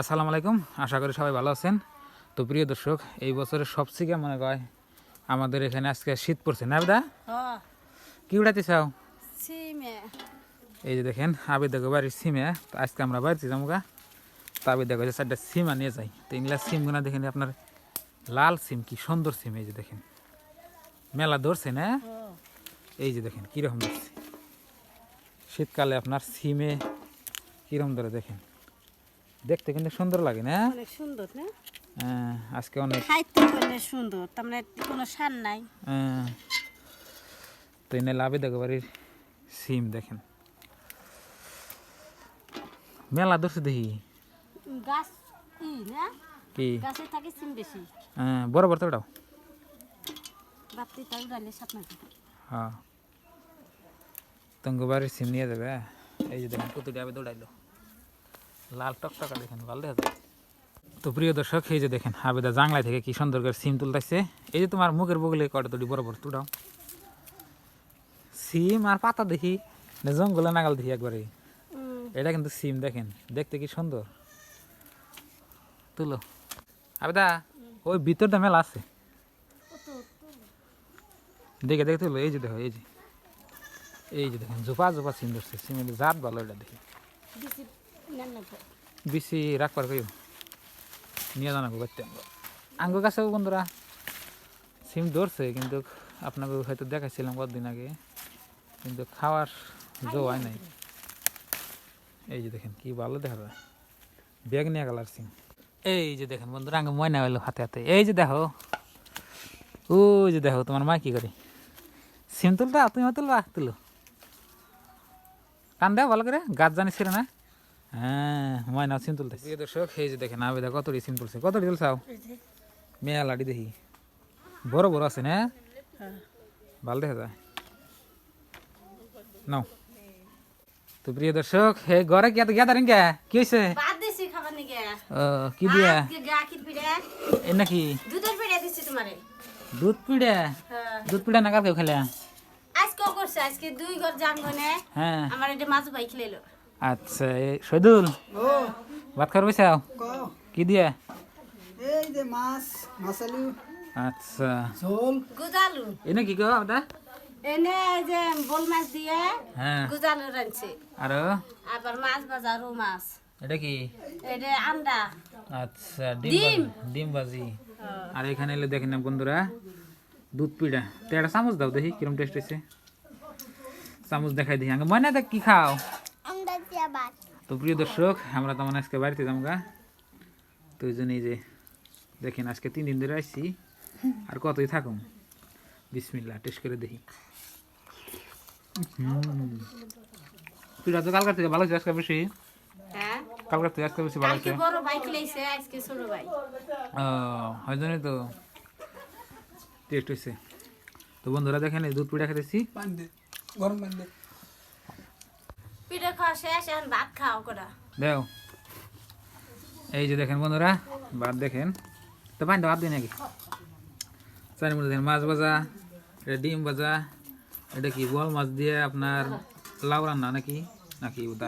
আসসালামু আলাইকুম। আশা করি সবাই ভালো আছেন। তো প্রিয় দর্শক এই বছরের সবথেকে মনে হয় আমাদের এখানে আজকে শীত পড়ছে না বেদা হ্যাঁ। কি উড়াতে চাও? সিমে। এই যে দেখেন আবেদ দেখো বাড়ির সিমে তো আজকে আমরা বাড়িতে যাব গা। তো আবেদ দেখো যে চারটা সিমা নিয়ে যাই। তো এগুলা সিমগুনা দেখেন আপনার লাল সিম কি সুন্দর সিম এই যে দেখেন। মেলা ধরছে না? এই যে দেখেন কীরকম ধরছে। শীতকালে আপনার সিমে কীরকম ধরে দেখেন। দেখতে কিন্তু সুন্দর লাগে না? অনেক সুন্দর না? হ্যাঁ, আজকে অনেক খাইতে সুন্দর তার মানে কোনো সার নাই। হ্যাঁ, তো এনে লাভে দেখো বাড়ির সিম দেখেন। মেলা ধরছে দেখি। গাছ না? কি? গাছে থাকে সিম বেশি। হ্যাঁ, বড় বড় তো ওটাও। বাতি তাই উড়াইলে সাপ নাকি হ্যাঁ। তঙ্গ বাড়ির সিম নিয়ে যাবে এই যে দেখেন কত ডাবে দৌড়াইলো। লাল টকটকা দেখেন ভালো দেখা যায়। তো প্রিয় দর্শক এই যে দেখেন আবেদা জাংলায় থেকে কি সুন্দর করে সিম তুলতেছে। এই যে তোমার মুখের বগলে কটা তুলি বড় বড় তুড়াও সিম আর পাতা দেখি জঙ্গলে নাগাল দেখি একবারে এটা কিন্তু সিম দেখেন দেখতে কি সুন্দর। তুলো। আবেদা ওই ভিতরটা মেলা আছে। দেখে দেখে তুলো এই যে দেখো এই যে। এই যে দেখেন জোপা জোপা সিম ধরছে সিমের জাত ভালো এটা দেখি। বেশি রাখবার কইও নিয়ে জানাব করতে আঙ্গ। কাছেও বন্ধুরা, সিম ধরছে, কিন্তু আপনাকে হয়তো দেখাইছিলাম কতদিন আগে, কিন্তু খাওয়ার জো হয় নাই। এই যে দেখেন, কি ভালো দেখা যায়। ব্যাগ নিয়ে গেল সিম। এই যে দেখেন বন্ধুরা, আঙ্গ ময়না হইল হাতে হাতে। এই যে দেখো, ওই যে দেখো, তোমার মা কি করে? সিম তুলতা, তুমি তুলবা? তুলো। টান দেও ভালো করে, গাছ জানিস না। হ্যাঁ ময়না সিম তুলতেছে। প্রিয় দর্শক এই যে দেখেন আবেদা কতটি সিম তুলছে কতটি তুলছাও মেয়া লাডি দেখি। বড় বড় আছে না? হ্যাঁ। ভালো দেখা যায়। নাও। তো প্রিয় দর্শক হে ঘরে কি এত গ্যাদারিং কে? কি হয়েছে বাদ দিছি খাবার নিকে ও, কি দিয়া? এ নাকি? দুধের পিড়ে দিছি তোমারে। দুধ পিড়ে? হ্যাঁ। দুধ পিড়ে না কালকে খেলে? আজকে করছে আজকে দুই ঘর জাঙ্গনে হ্যাঁ। আমার এটা মাছ ভাই খেলেলো। আচ্ছা এই শহীদুল। ভাত খাবার বসাও ক দিয়া? এই যে মাছ মাছালু আচ্ছা। ঝোল। গুজালু। এনে কি গো ওটা এনে যে বোল মাছ দিয়ে হ্যাঁ। গুজালু রাঁধছে। আর আবার মাছ ভাজা রৌ মাছ। এটা কি? এটা আন্ডা। আচ্ছা ডিম ডিম। ভাজি- আর এখানে এলে দেখেন বন্ধুরা দুধ পিঠা তো একটা চামচ দাও দেখি কিরম টেস্ট হয়েছে চামচ দেখাই দেখি। আগে ময়না দেখ কি খাও? তো প্রিয় দর্শক আমরা তেমন আজকে বাড়িতে যাব গা। তো ওই জন্য এই যে দেখেন আজকে তিন দিন ধরে আসছি। আর কতই থাকুম। বিসমিল্লা টেস্ট করে দেখি। হুম। পিঠা তো কালকার থেকে ভালো হয়েছে আজকে বেশি হ্যাঁ? কালকার থেকে আজকে বেশি ভালো হয়েছে বড় ভাই খেলেছে আজকে ছোট ভাই ও ওই জন্যই তো টেস্ট হয়েছে তো বন্ধুরা দেখেন এই দুধ পিঠা খেতেছি। গরম পান দে। পিঠে খাওয়া শেষ এখন ভাত খাও করা দেও। এই যে দেখেন বন্ধুরা ভাত দেখেন। তো পানি ভাত দিই নাকি? চারি মধ্যে দেখেন মাছ ভাজা এটা ডিম ভাজা এটা কি বল মাছ দিয়ে আপনার লাউ রান্না নাকি? নাকি ওটা?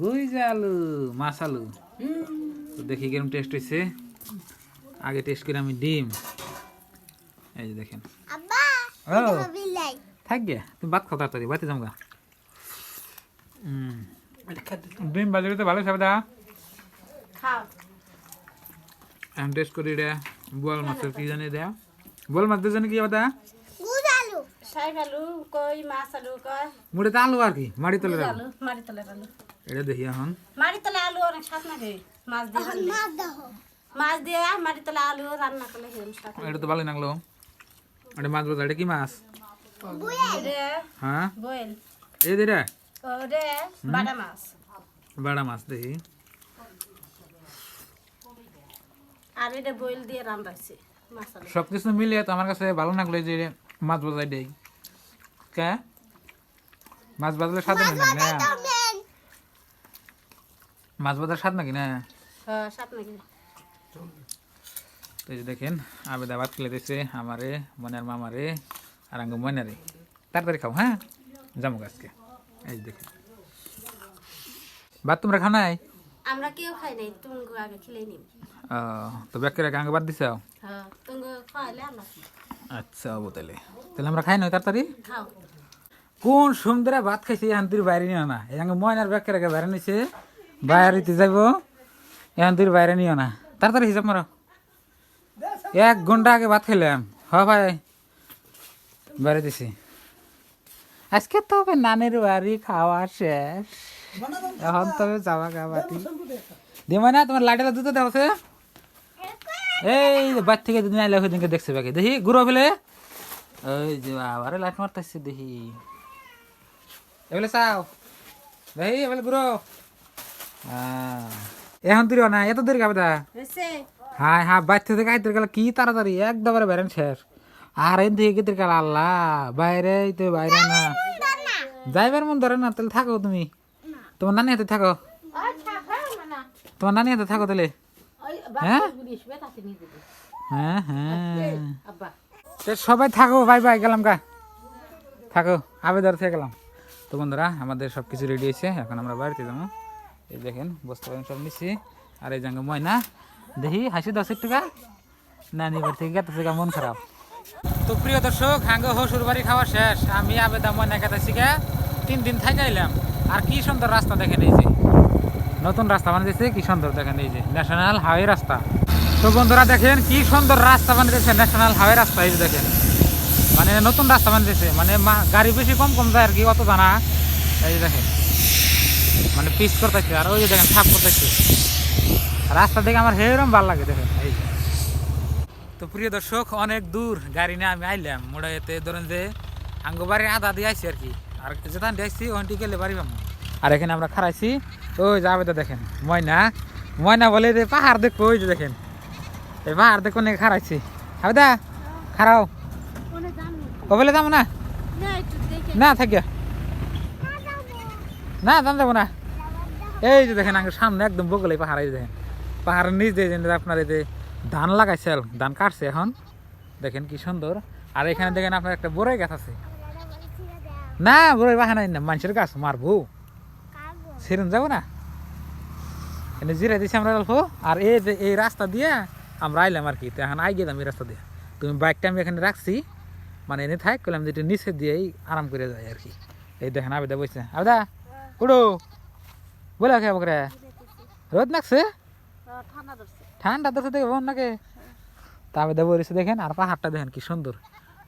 গুই আলু। মাছ আলু। তো দেখি কিরম টেস্ট হয়েছে আগে টেস্ট করে আমি ডিম। এই যে দেখেন। থাক গে তুমি ভাত খাও তাড়াতাড়ি বাড়িতে যাও গা। ডিম বাজারে তো ভালো খাবে দা খাও। আমি টেস্ট করি রে বোয়াল মাছের কি জানি দেয়া বোয়াল মাছ দিয়ে জানি কি দা সাইব আলু। কই মাছ মুড়ে তো আলু আর কি মাড়ি তলে আলু। মারি তলের আলু। এটা দেখি এখন। মারি তলে আলু অনেক স্বাদ লাগে মাছ দিয়ে। মাছ দিয়ে মারি তলে আলু রান্না করলে হেরম স্বাদ এটা তো ভালোই লাগল। এটা মাছ বাজার এটা কি মাছ? হ্যাঁ? বয়েল। এই দে রে বাটা মাছ। বাড়া মাছ দেখি। আর এটা বয়েল দিয়ে রান্নাছে সব কিছু মিলিয়ে তো আমার কাছে ভালো লাগল যে মাছ বাজার দেই। কে? মাছ বাজারে স্বাদ নাকি না? মাছ বাজার স্বাদ নাকি না? হ্যাঁ স্বাদ নাকি। তো দেখেন আবেদা ভাত খেলে দিয়েছে আমারে মনের মামারে আর আঙ্গ ময়নারে। তাড়াতাড়ি খাও হ্যাঁ? যাব আজকে। এই দেখেন। ভাত তোমরা খাও নাই? আমরা কেউ খাই নাই তুমি আগে খেলে নিম। ও, তো ব্যাকের গাঙ্গে বাদ দিছে? হ্যাঁ আচ্ছা হব তাহলে তাহলে আমরা খাই নই তাড়াতাড়ি? খাও। কোন সুন্দর ভাত খাইছে এখান তুই বাইরে নিও না। এই ময়নার ব্যাকের আগে বাইরে নিছে বাইরে যাইব এখান তুই বাইরে নিও না। তাড়াতাড়ি হিসাব মারো। এক ঘণ্টা আগে ভাত খেলাম। হ ভাই। বাইরে দিছি। আজকে তবে নানের বাড়ি খাওয়া শেষ। এখন তবে যাওয়া গা বাটি। দিমা না তোমার লাইটের দুটো দেওয়া এই বাদ থেকে দুদিন আইলে ওদিনকে দেখছে বাকি। দেখি ঘুরো ফেলে ওই যে আবারে লাইট মারতেছে দেখি। এবেলে চাও। দেখি এবেলে ঘুরো এখন তুই না এত দেরি কাবে দা হ্যাঁ হ্যাঁ বাচ্চা থেকে আইতে গেল কি তাড়াতাড়ি একদমরে বেরেন শেষ। আর এন থেকে গেতে গেল আল্লাহ বাইরে তো বাইরে না। যাইবার মন ধরে না তাহলে থাকো তুমি। তোমার নানি হাতে থাকো। তোমার নানি হাতে থাকো তাহলে। হ্যাঁ? হ্যাঁ হ্যাঁ। তো সবাই থাকো বাই বাই গেলাম গা। থাকো আবেদর থেকে গেলাম। তো বন্ধুরা আমাদের সব কিছু রেডি হয়েছে এখন আমরা বাড়িতে যাব। এই দেখেন বস্তু সব নিচ্ছি আর এই জাঙ্গ ময়না দেখি হাসি দশ টাকা নানি বাড়ি থেকে গেতেছে মন খারাপ। তো প্রিয় দর্শক, হাঙ্গ হসুর বাড়ি খাওয়া শেষ। আমি আবেদা ময়না গেতেছি তিন দিন থেকে এলাম আর কি সুন্দর রাস্তা দেখেন এই যে। নতুন রাস্তা বানিয়েছে কি সুন্দর দেখেন এই যে। ন্যাশনাল হাইওয়ে রাস্তা। তো বন্ধুরা দেখেন, কি সুন্দর রাস্তা বানিয়েছে ন্যাশনাল হাইওয়ে রাস্তা, এই দেখেন। মানে নতুন রাস্তা বানিয়েছে মানে গাড়ি বেশি কম কম যায় আর কি, অত জানা। এই দেখেন। মানে পিস করতেছে, আর ওই যে দেখেন সাফ করতেছে। রাস্তা দেখে আমার হেরম ভালো লাগে, দেখেন, এই যে। তো প্রিয় দর্শক অনেক দূর গাড়ি নিয়ে আমি আইলাম। মোড়াইতে ধরেন যে আঙ্গবাড়ি আধা দিয়ে আইছি আর কি। আর যেখান দিয়ে আইছি ওখানটি গেলে বাড়ি পাবো আর এখানে আমরা খারাইছি ওই যাবে তো দেখেন ময়না। ময়না বলে যে পাহাড় দেখো ওই যে দেখেন। এই পাহাড় দেখো নাকি খারাইছি হবে দা খারাও ও বলে যাব না? না থাকিয়া না দাম যাব না। এই যে দেখেন আগে সামনে একদম বগলে পাহাড় এই দেখেন। পাহাড়ের নিচ দিয়ে আপনার এই যে ধান লাগাইছে ধান কাটছে এখন। দেখেন কি সুন্দর। আর এখানে দেখেন আপনার একটা বড়ই গাছ আছে। না, বড়ই বাহা নাই না, মানুষের গাছ, মারবো। সেরম যাব না। এখানে জিরে দিছি আমরা অল্প। আর এই যে এই রাস্তা দিয়ে আমরা আইলাম আর কি, তো এখন আই গেলাম এই রাস্তা দিয়ে। তুমি বাইকটা আমি এখানে রাখছি। মানে এনে থাক করলাম যে এটা নিচে দিয়েই আরাম করে যায় আর কি। এই দেখেন আবেদা বসছে আবেদা উড়ো বলে রোদ লাগছে? ঠান্ডা ধরছে। দেখে নাকি? তা আবেদা বলেছে দেখেন আর পাহাড়টা দেখেন কি সুন্দর।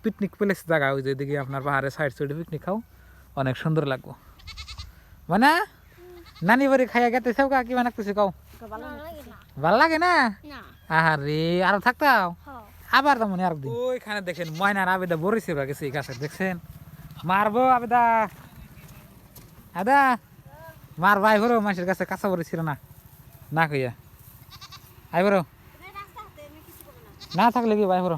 পিকনিক প্লেস জায়গা ওই যে দিকে আপনার পাহাড়ের সাইড সাইডে পিকনিক খাও। অনেক সুন্দর লাগবো। মানে? নানি বাড়ি খাইয়া গেতে সেও কা কি বানাকতেছে কও? ভালো লাগে না? আরে আরও থাকতাও আবার তো মনে আর দিন ওইখানে দেখেন ময়নার আবেদা বরিছে গেছে এই গাছে দেখছেন? মারবো আবেদা। আদা মার ভাই ভরো মানুষের কাছে কাঁচা বরিছিল না। না কইয়া। আই বড় না থাকলে কি ভাই বড়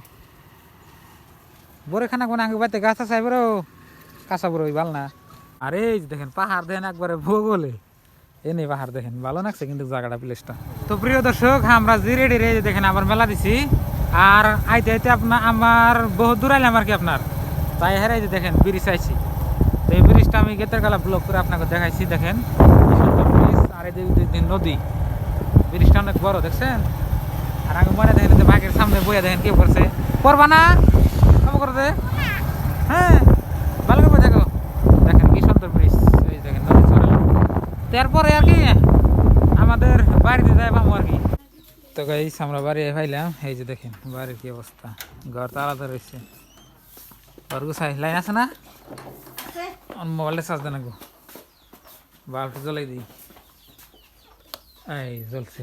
বড় খানা কোন আগে বাইতে গাছ আছে আই বড় কাঁচা বড় ভালো না আরে দেখেন, পাহাড় দেখেন একবারে ভূগোলে। এনে পাহাড় দেখেন, ভালো লাগছে কিন্তু জায়গাটা প্লেসটা তো প্রিয় দর্শক, আমরা জিরে ডিরে দেখেন আবার মেলা দিছি। আর আইতে আইতে আপনার আমার বহু দূর আইলাম আর কি আপনার। তাই হেরাই যে দেখেন ব্রিজ আইছি। তো এই ব্রিজটা আমি গেতের গালা ব্লক করে আপনাকে দেখাইছি, দেখেন। আর এই যে- যে নদী। ব্রিজটা অনেক বড় দেখছেন? আর আমি মনে দেখেন যে বাইকের সামনে বইয়া দেখেন কেউ করছে। করবা না? কবে করতে হ্যাঁ ভালো করে দেখো। দেখেন কি সুন্দর ব্রিজ। এই দেখেন নদী চলে তারপরে আর কি আমাদের বাড়িতে যাই পাবো আর কি। তো গাইস আমরা বাড়ি পাইলাম। এই যে দেখেন বাড়ির কি অবস্থা। ঘর তো আলাদা রয়েছে। ঘর গুছাই লাইন আছে না? মোবাইলটা চার্জ দেন গো। বাল্বটা জ্বলাই দিই। এই জ্বলছে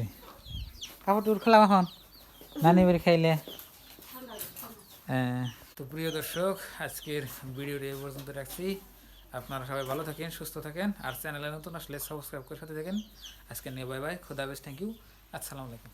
কাপড় টুর খেলাম এখন। নানি বাড়ি খাইলে। হ্যাঁ, তো প্রিয় দর্শক আজকের ভিডিওটি এই পর্যন্ত রাখছি। আপনারা সবাই ভালো থাকেন সুস্থ থাকেন। আর চ্যানেলে নতুন আসলে সাবস্ক্রাইব করে সাথে থাকেন। আজকে নিয়ে বাই বাই খুদা বেশ থ্যাংক ইউ আসসালামু আলাইকুম।